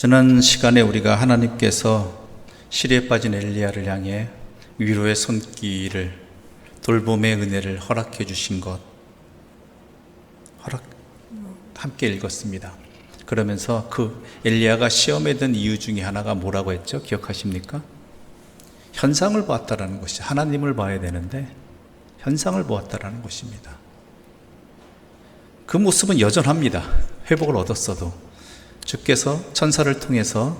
지난 시간에 우리가 하나님께서 시리에 빠진 엘리야를 향해 위로의 손길을 돌봄의 은혜를 허락해 주신 것 허락 함께 읽었습니다. 그러면서 그 엘리야가 시험에 든 이유 중에 하나가 뭐라고 했죠? 기억하십니까? 현상을 보았다라는 것이 하나님을 봐야 되는데 현상을 보았다라는 것입니다. 그 모습은 여전합니다. 회복을 얻었어도 주께서 천사를 통해서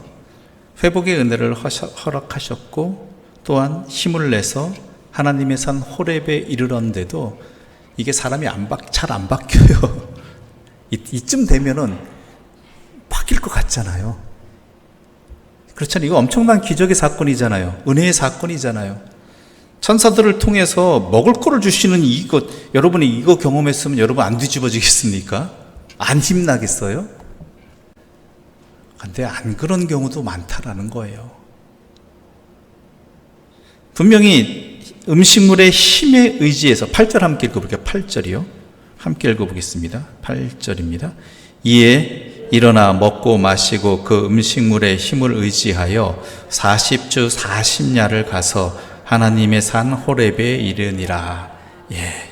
회복의 은혜를 허락하셨고 또한 힘을 내서 하나님의 산 호렙에 이르렀는데도 이게 사람이 잘안 바뀌어요. 이, 쯤 되면은 바뀔 것 같잖아요. 그렇잖아요. 이거 엄청난 기적의 사건이잖아요. 은혜의 사건이잖아요. 천사들을 통해서 먹을 거를 주시는 이것, 여러분이 이거 경험했으면 여러분 안 뒤집어지겠습니까? 안 힘나겠어요? 근데 안 그런 경우도 많다라는 거예요. 분명히 음식물의 힘에 의지해서 8절 함께 읽어볼게요. 8절이요. 함께 읽어보겠습니다. 8절입니다. 이에 일어나 먹고 마시고 그 음식물의 힘을 의지하여 40주 40야를 가서 하나님의 산 호렙에 이르니라. 예.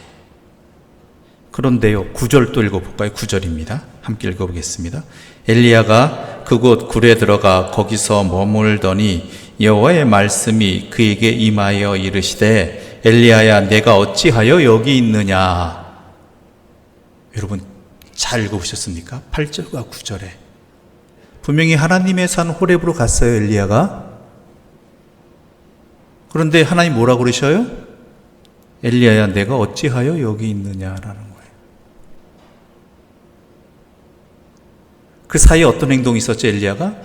그런데요, 9절 또 읽어볼까요? 9절입니다. 함께 읽어보겠습니다. 엘리야가 그곳 굴에 들어가 거기서 머물더니 여호와의 말씀이 그에게 임하여 이르시되 엘리야야 내가 어찌하여 여기 있느냐 여러분 잘 읽어보셨습니까? 8절과 9절에 분명히 하나님의 산 호렙으로 갔어요 엘리야가 그런데 하나님 뭐라 그러셔요? 엘리야야 내가 어찌하여 여기 있느냐라는 거예요 그 사이에 어떤 행동이 있었죠 엘리야가?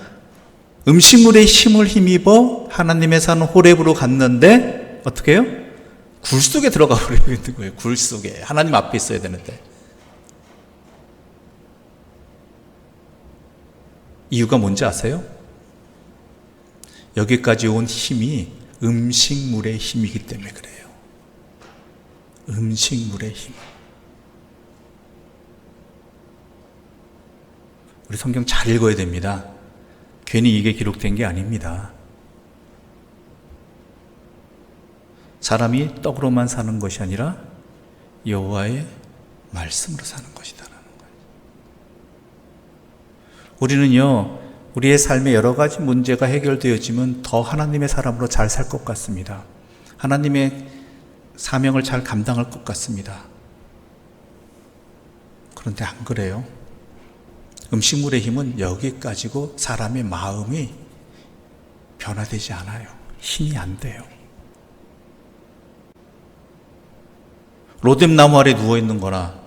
음식물의 힘을 힘입어 하나님의 산 호렙으로 갔는데 어떻게 해요? 굴 속에 들어가 버리고 있는 거예요. 굴 속에 하나님 앞에 있어야 되는데 이유가 뭔지 아세요? 여기까지 온 힘이 음식물의 힘이기 때문에 그래요. 음식물의 힘. 우리 성경 잘 읽어야 됩니다. 괜히 이게 기록된 게 아닙니다. 사람이 떡으로만 사는 것이 아니라 여호와의 말씀으로 사는 것이다라는 거예요. 우리는요, 우리의 삶에 여러 가지 문제가 해결되어지면 더 하나님의 사람으로 잘 살 것 같습니다. 하나님의 사명을 잘 감당할 것 같습니다. 그런데 안 그래요. 음식물의 힘은 여기까지고 사람의 마음이 변화되지 않아요. 힘이 안 돼요. 로뎀나무 아래 누워 있는 거나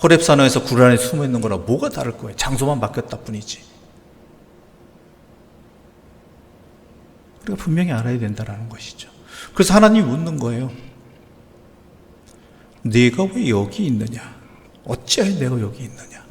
호랩산호에서 굴 안에 숨어 있는 거나 뭐가 다를 거예요. 장소만 바뀌었다 뿐이지. 우리가 분명히 알아야 된다는 것이죠. 그래서 하나님이 묻는 거예요. 네가 왜 여기 있느냐? 어찌하여 내가 여기 있느냐?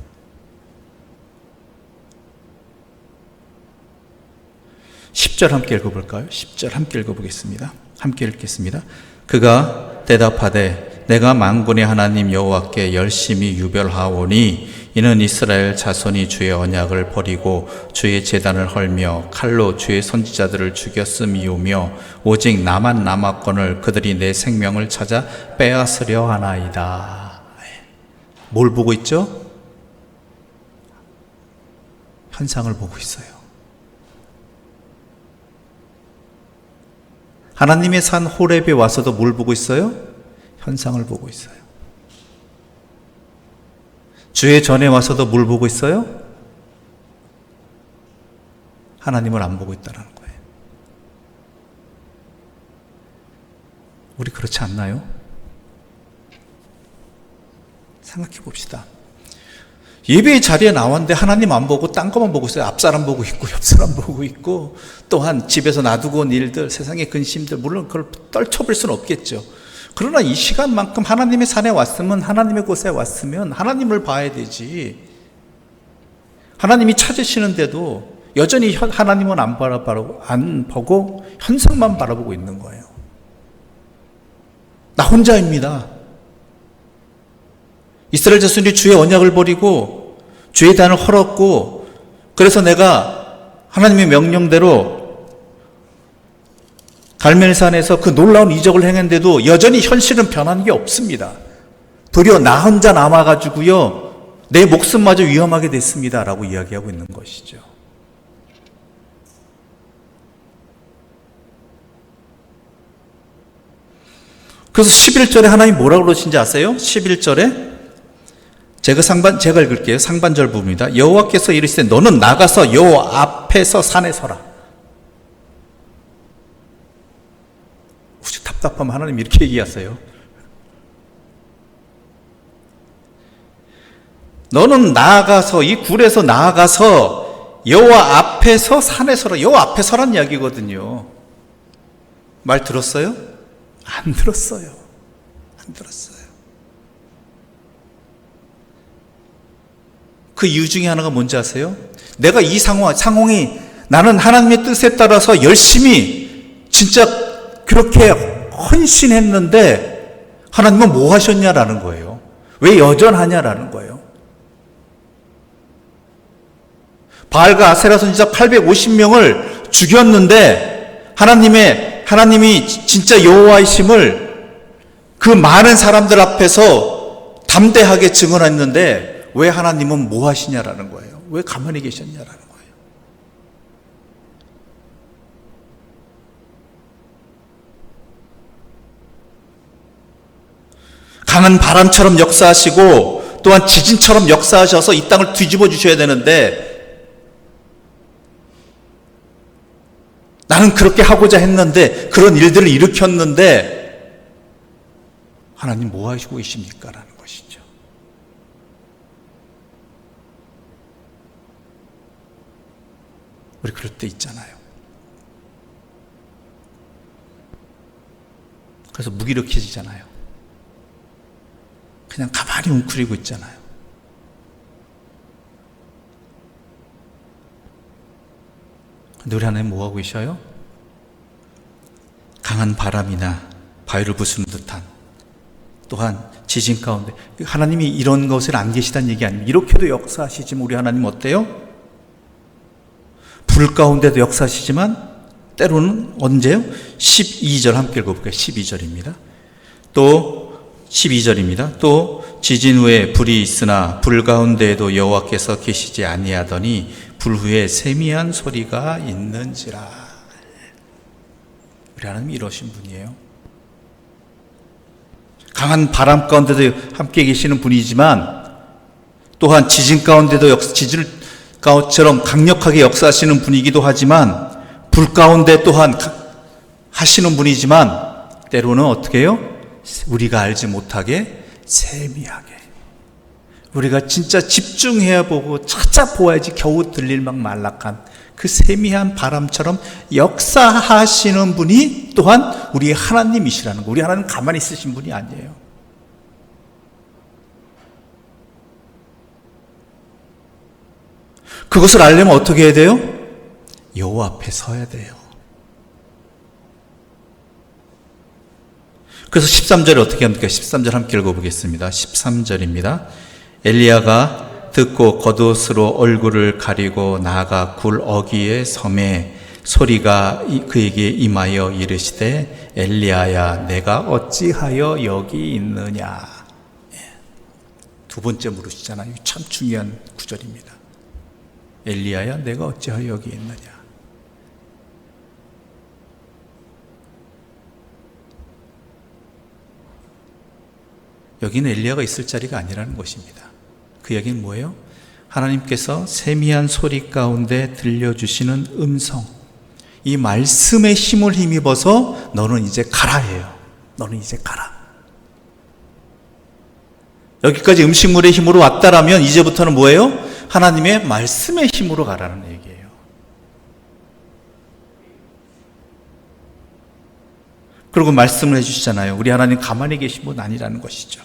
10절 함께 읽어볼까요? 10절 함께 읽어보겠습니다. 함께 읽겠습니다. 그가 대답하되 내가 만군의 하나님 여호와께 열심히 유별하오니 이는 이스라엘 자손이 주의 언약을 버리고 주의 재단을 헐며 칼로 주의 선지자들을 죽였음이오며 오직 나만 남았건을 그들이 내 생명을 찾아 빼앗으려 하나이다. 뭘 보고 있죠? 현상을 보고 있어요. 하나님의 산 호렙에 와서도 뭘 보고 있어요? 현상을 보고 있어요. 주의 전에 와서도 뭘 보고 있어요? 하나님을 안 보고 있다는 거예요. 우리 그렇지 않나요? 생각해 봅시다. 예배의 자리에 나왔는데 하나님 안 보고 딴 것만 보고 있어요. 앞사람 보고 있고 옆사람 보고 있고 또한 집에서 놔두고 온 일들 세상의 근심들 물론 그걸 떨쳐볼 수는 없겠죠. 그러나 이 시간만큼 하나님의 산에 왔으면 하나님의 곳에 왔으면 하나님을 봐야 되지. 하나님이 찾으시는데도 여전히 하나님은 안 바라보고 안 보고 현상만 바라보고 있는 거예요. 나 혼자입니다. 이스라엘 자손이 주의 언약을 버리고 주의 단을 헐었고 그래서 내가 하나님의 명령대로 갈멜산에서 그 놀라운 이적을 행했는데도 여전히 현실은 변한 게 없습니다. 도리어 나 혼자 남아가지고요, 내 목숨마저 위험하게 됐습니다. 라고 이야기하고 있는 것이죠. 그래서 11절에 하나님 뭐라고 그러신지 아세요? 11절에 제가 상반 제가 읽을게요. 상반절 부분입니다. 여호와께서 이르시되 너는 나가서 여호와 앞에서 산에 서라. 혹시 답답하면 하나님 이렇게 얘기하세요. 너는 나아가서 이 굴에서 나아가서 여호와 앞에서 산에 서라. 여호와 앞에 서란 이야기거든요. 말 들었어요? 안 들었어요. 안 들었어요. 그 이유 중에 하나가 뭔지 아세요? 내가 이 상황, 상황이 나는 하나님의 뜻에 따라서 열심히 진짜 그렇게 헌신했는데 하나님은 뭐 하셨냐라는 거예요. 왜 여전하냐라는 거예요. 바알과 아세라 선지자 850명을 죽였는데 하나님의 하나님이 진짜 여호와이심을 그 많은 사람들 앞에서 담대하게 증언했는데 왜 하나님은 뭐 하시냐라는 거예요. 왜 가만히 계셨냐라는 거예요. 강한 바람처럼 역사하시고 또한 지진처럼 역사하셔서 이 땅을 뒤집어 주셔야 되는데 나는 그렇게 하고자 했는데 그런 일들을 일으켰는데 하나님 뭐 하시고 계십니까? 라는 것이죠. 우리 그럴 때 있잖아요. 그래서 무기력해지잖아요. 그냥 가만히 웅크리고 있잖아요. 근데 우리 하나님 뭐 하고 계셔요? 강한 바람이나 바위를 부수는 듯한 또한 지진 가운데 하나님이 이런 것을 안 계시다는 얘기 아닙니다. 이렇게도 역사하시지만 우리 하나님 어때요? 불 가운데도 역사하시지만 때로는 언제요? 12절 함께 읽어볼까요? 12절입니다. 또 12절입니다. 또 지진 후에 불이 있으나 불 가운데에도 여호와께서 계시지 아니하더니 불 후에 세미한 소리가 있는지라. 우리 하나님 이러신 분이에요. 강한 바람 가운데도 함께 계시는 분이지만 또한 지진 가운데도 역, 지진 가운데처럼 강력하게 역사하시는 분이기도 하지만 불 가운데 또한 하시는 분이지만 때로는 어떻게 해요? 우리가 알지 못하게 세미하게 우리가 진짜 집중해야 보고 찾아보아야지 겨우 들릴 막 말락한 그 세미한 바람처럼 역사하시는 분이 또한 우리 하나님이시라는 거. 우리 하나님 가만히 있으신 분이 아니에요. 그것을 알려면 어떻게 해야 돼요? 여호와 앞에 서야 돼요. 그래서 13절에 어떻게 합니까? 13절 함께 읽어보겠습니다. 13절입니다. 엘리야가 듣고 겉옷으로 얼굴을 가리고 나아가 굴 어기의 섬에 소리가 그에게 임하여 이르시되 엘리야야 내가 어찌하여 여기 있느냐 예. 두 번째 물으시잖아요 참 중요한 구절입니다 엘리야야 내가 어찌하여 여기 있느냐 여기는 엘리야가 있을 자리가 아니라는 것입니다. 그 얘기는 뭐예요? 하나님께서 세미한 소리 가운데 들려주시는 음성, 이 말씀의 힘을 힘입어서 너는 이제 가라 해요. 너는 이제 가라. 여기까지 음식물의 힘으로 왔다라면 이제부터는 뭐예요? 하나님의 말씀의 힘으로 가라는 얘기예요. 그리고 말씀을 해주시잖아요. 우리 하나님 가만히 계신 분 아니라는 것이죠.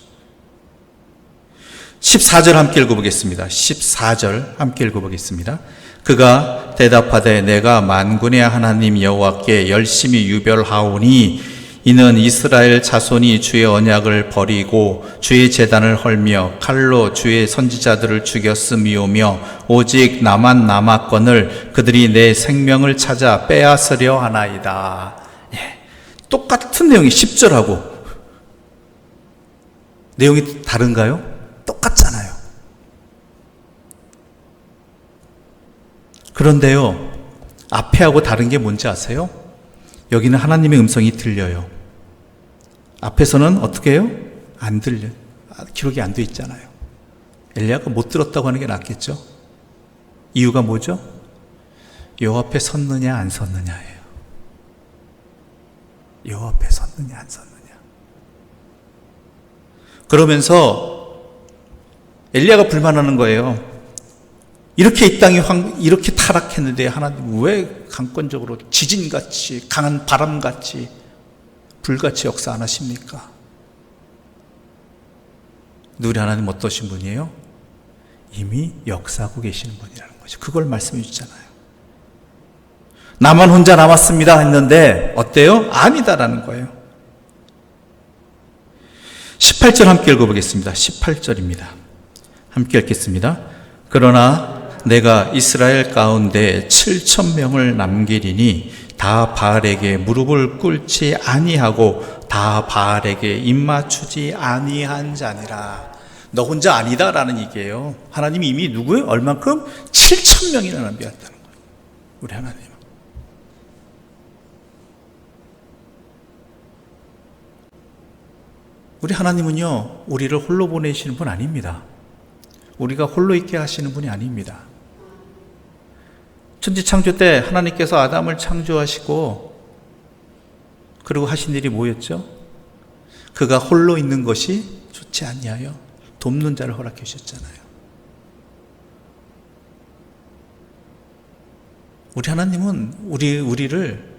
14절 함께 읽어보겠습니다. 14절 함께 읽어보겠습니다. 그가 대답하되 내가 만군의 하나님 여호와께 열심히 유별하오니 이는 이스라엘 자손이 주의 언약을 버리고 주의 재단을 헐며 칼로 주의 선지자들을 죽였음이오며 오직 나만 남았건을 그들이 내 생명을 찾아 빼앗으려 하나이다. 예. 똑같은 내용이 10절하고 내용이 다른가요? 똑같잖아요. 그런데요, 앞에하고 다른 게 뭔지 아세요? 여기는 하나님의 음성이 들려요. 앞에서는 어떻게 해요? 안 들려. 아, 기록이 안 돼 있잖아요. 엘리야가 못 들었다고 하는 게 낫겠죠? 이유가 뭐죠? 요 앞에 섰느냐 안 섰느냐예요. 요 앞에 섰느냐 안 섰느냐. 그러면서 엘리야가 불만하는 거예요. 이렇게 이 땅이 황, 이렇게 타락했는데 하나님 왜 강권적으로 지진같이 강한 바람같이 불같이 역사 안 하십니까? 우리 하나님 어떠신 분이에요? 이미 역사하고 계시는 분이라는 거죠. 그걸 말씀해 주잖아요. 나만 혼자 남았습니다 했는데 어때요? 아니다라는 거예요. 18절 함께 읽어보겠습니다. 18절입니다. 함께 읽겠습니다. 그러나 내가 이스라엘 가운데 7천 명을 남기리니 다 바알에게 무릎을 꿇지 아니하고 다 바알에게 입맞추지 아니한 자니라. 너 혼자 아니다라는 얘기예요. 하나님이 이미 누구예요? 얼만큼? 7천 명이나 남겼다는 거예요. 우리 하나님. 우리 하나님은요, 우리를 홀로 보내시는 분 아닙니다. 우리가 홀로 있게 하시는 분이 아닙니다. 천지 창조 때 하나님께서 아담을 창조하시고 그리고 하신 일이 뭐였죠? 그가 홀로 있는 것이 좋지 아니하여 돕는 자를 허락해 주셨잖아요. 우리 하나님은 우리 우리를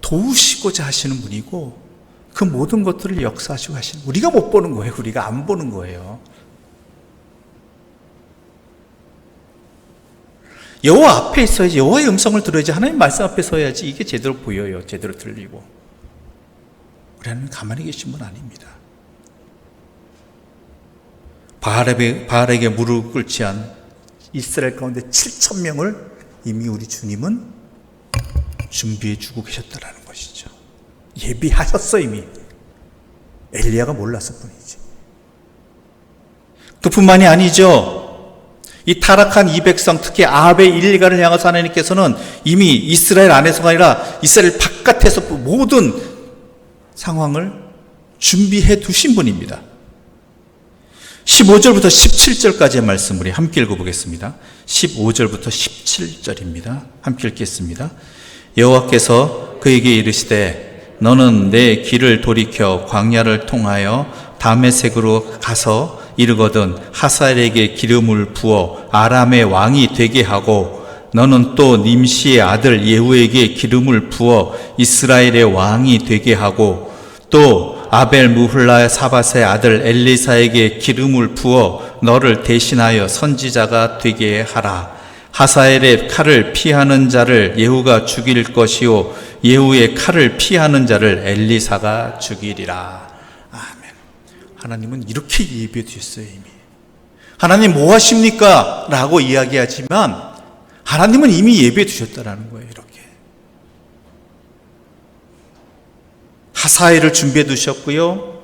도우시고자 하시는 분이고 그 모든 것들을 역사하시고 하시는 우리가 못 보는 거예요. 우리가 안 보는 거예요. 여호와 앞에 있어야지 여호와의 음성을 들어야지 하나님 말씀 앞에 서야지 이게 제대로 보여요. 제대로 들리고. 우리 하나님 가만히 계신 분 아닙니다. 바알에게, 바알에게 무릎 꿇지 않 이스라엘 가운데 7천 명을 이미 우리 주님은 준비해 주고 계셨다라는 것이죠. 예비하셨어 이미. 엘리야가 몰랐을 뿐이지. 그뿐만이 아니죠. 이 타락한 이 백성, 특히 아합의 일가를 향해서 하나님께서는 이미 이스라엘 안에서가 아니라 이스라엘 바깥에서 모든 상황을 준비해 두신 분입니다. 15절부터 17절까지의 말씀 우리 함께 읽어보겠습니다. 15절부터 17절입니다. 함께 읽겠습니다. 여호와께서 그에게 이르시되 너는 내 길을 돌이켜 광야를 통하여 다메색으로 가서 이르거든 하살에게 기름을 부어 아람의 왕이 되게 하고 너는 또 님시의 아들 예후에게 기름을 부어 이스라엘의 왕이 되게 하고 또 아벨 무훌라 사바의 아들 엘리사에게 기름을 부어 너를 대신하여 선지자가 되게 하라. 하사엘의 칼을 피하는 자를 예후가 죽일 것이요 예후의 칼을 피하는 자를 엘리사가 죽이리라. 하나님은 이렇게 예비해 주셨어요, 이미. 하나님 뭐 하십니까? 라고 이야기하지만 하나님은 이미 예비해 두셨다라는 거예요, 이렇게. 하사엘을 준비해 두셨고요.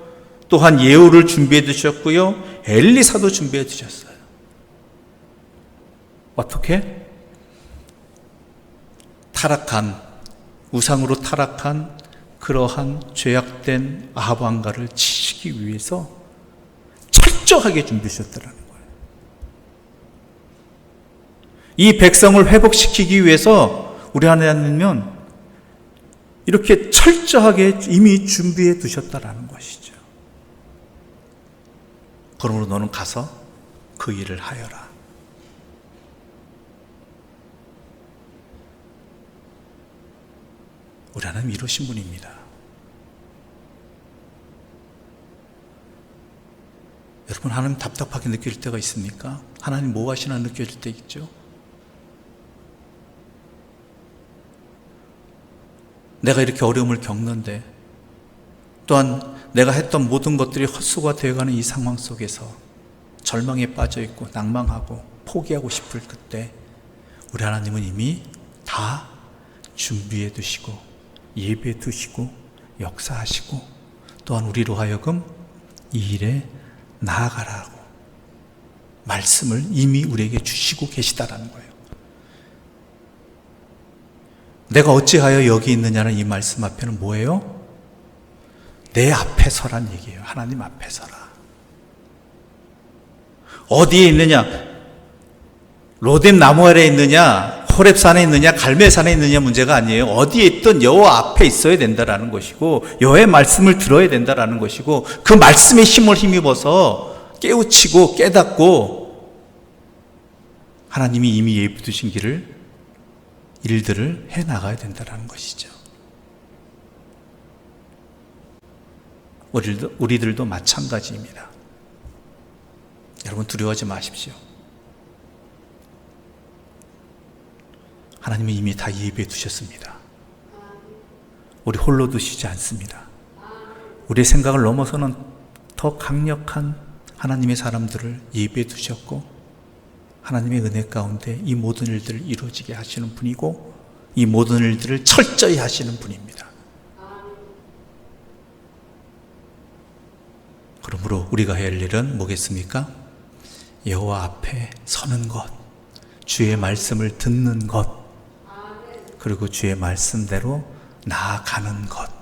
또한 예후를 준비해 두셨고요. 엘리사도 준비해 두셨어요. 어떻게? 타락한 우상으로 타락한 그러한 죄악된 아합 왕가를 치시기 위해서 철저하게 준비하셨다는 거예요. 이 백성을 회복시키기 위해서 우리 하나님은 이렇게 철저하게 이미 준비해 두셨다라는 것이죠. 그러므로 너는 가서 그 일을 하여라. 우리 하나님 이러신 분입니다. 여러분 하나님 답답하게 느낄 때가 있습니까? 하나님 뭐 하시나 느껴질 때 있죠? 내가 이렇게 어려움을 겪는데 또한 내가 했던 모든 것들이 헛수가 되어가는 이 상황 속에서 절망에 빠져 있고 낭망하고 포기하고 싶을 그때 우리 하나님은 이미 다 준비해 두시고 예배해 두시고 역사하시고 또한 우리로 하여금 이 일에 나아가라고 말씀을 이미 우리에게 주시고 계시다라는 거예요. 내가 어찌하여 여기 있느냐는 이 말씀 앞에는 뭐예요? 내 앞에 서란 얘기예요. 하나님 앞에 서라. 어디에 있느냐? 로뎀 나무 아래에 있느냐? 호렙산에 있느냐? 갈멜산에 있느냐 문제가 아니에요. 어디에 있든 여호와 앞에 있어야 된다라는 것이고 여호와의 말씀을 들어야 된다라는 것이고 그 말씀의 힘을 힘입어서 깨우치고 깨닫고 하나님이 이미 예비 두신 길을 일들을 해 나가야 된다라는 것이죠. 우리들도, 우리들도 마찬가지입니다. 여러분 두려워하지 마십시오. 하나님은 이미 다 예비해 두셨습니다. 우리 홀로 두시지 않습니다. 우리의 생각을 넘어서는 더 강력한 하나님의 사람들을 예비해 두셨고 하나님의 은혜 가운데 이 모든 일들을 이루어지게 하시는 분이고 이 모든 일들을 철저히 하시는 분입니다. 그러므로 우리가 해야 할 일은 뭐겠습니까? 여호와 앞에 서는 것, 주의 말씀을 듣는 것, 그리고 주의 말씀대로 나아가는 것.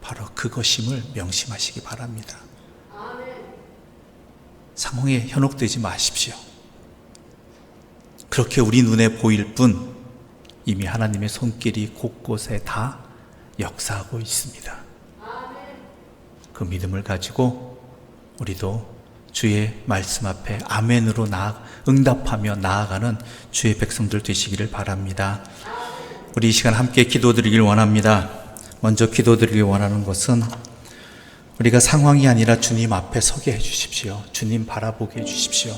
바로 그것임을 명심하시기 바랍니다. 상황에 현혹되지 마십시오. 그렇게 우리 눈에 보일 뿐 이미 하나님의 손길이 곳곳에 다 역사하고 있습니다. 그 믿음을 가지고 우리도 주의 말씀 앞에 아멘으로 나 응답하며 나아가는 주의 백성들 되시기를 바랍니다. 우리 이 시간 함께 기도드리길 원합니다. 먼저 기도드리길 원하는 것은 우리가 상황이 아니라 주님 앞에 서게 해 주십시오. 주님 바라보게 해 주십시오.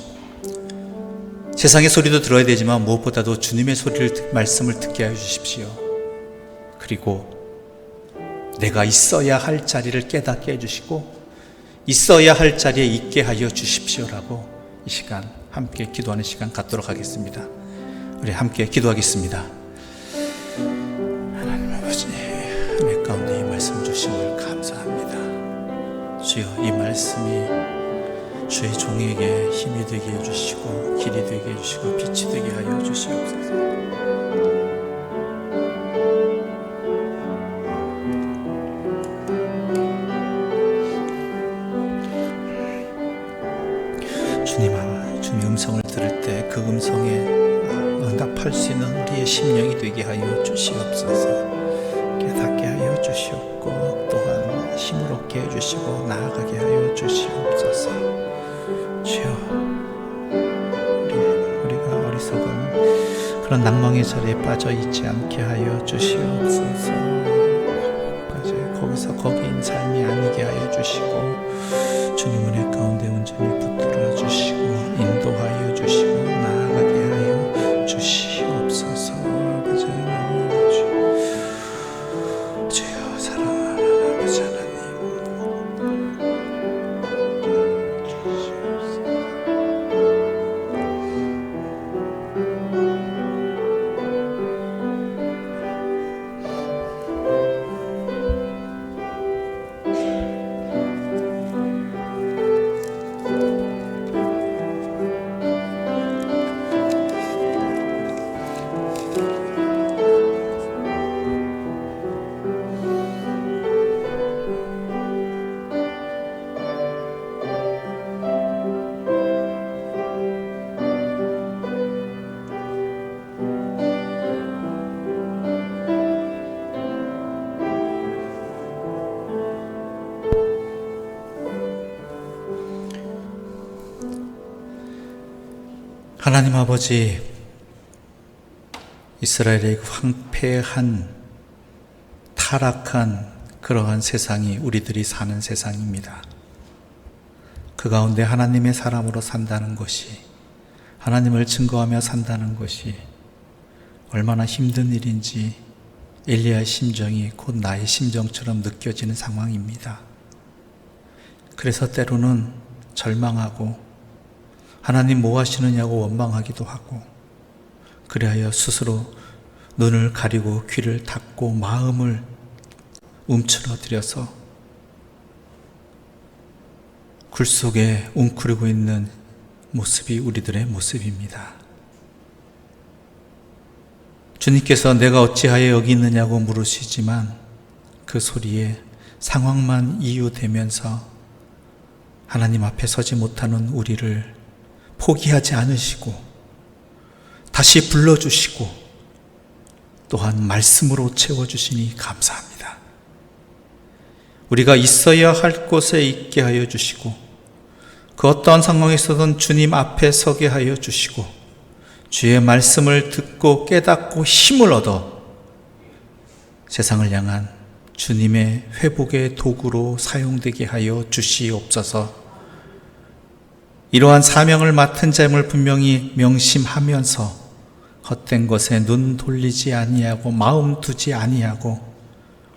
세상의 소리도 들어야 되지만 무엇보다도 주님의 소리를 말씀을 듣게 해 주십시오. 그리고 내가 있어야 할 자리를 깨닫게 해 주시고 있어야 할 자리에 있게 하여 주십시오라고 이 시간 함께 기도하는 시간 갖도록 하겠습니다. 우리 함께 기도하겠습니다. 하나님 아버지, 은혜 가운데 이 말씀 주심을 감사합니다. 주여 이 말씀이 주의 종에게 힘이 되게 해주시고 길이 되게 해주시고 빛이 되게 하여 주시옵소서. 주님, 아, 주님의 음성을 들을 때 그 음성에 응답할 수 있는 우리의 심령이 되게 하여 주시옵소서. 깨닫게 하여 주시옵고 또한 힘을 얻게 해주시고 나아가게 하여 주시옵소서. 주여, 우리, 우리가 어리석은 그런 낭망의 자리에 빠져 있지 않게 하여 주시옵소서. 거기서 거기인 삶이 아니게 하여 주시고 주님 은혜 가운데 온전히 붙들어 주시고 하나님 아버지, 이스라엘의 그 황폐한, 타락한 그러한 세상이 우리들이 사는 세상입니다. 그 가운데 하나님의 사람으로 산다는 것이, 하나님을 증거하며 산다는 것이 얼마나 힘든 일인지 엘리야의 심정이 곧 나의 심정처럼 느껴지는 상황입니다. 그래서 때로는 절망하고 하나님 뭐 하시느냐고 원망하기도 하고 그리하여 스스로 눈을 가리고 귀를 닫고 마음을 움츠러들여서 굴 속에 웅크리고 있는 모습이 우리들의 모습입니다. 주님께서 내가 어찌하여 여기 있느냐고 물으시지만 그 소리에 상황만 이유되면서 하나님 앞에 서지 못하는 우리를 포기하지 않으시고 다시 불러주시고 또한 말씀으로 채워주시니 감사합니다. 우리가 있어야 할 곳에 있게 하여 주시고 그 어떠한 상황에서든 주님 앞에 서게 하여 주시고 주의 말씀을 듣고 깨닫고 힘을 얻어 세상을 향한 주님의 회복의 도구로 사용되게 하여 주시옵소서. 이러한 사명을 맡은 자임을 분명히 명심하면서 헛된 것에 눈 돌리지 아니하고 마음 두지 아니하고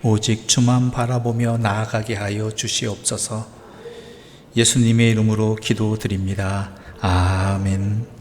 오직 주만 바라보며 나아가게 하여 주시옵소서. 예수님의 이름으로 기도드립니다. 아멘.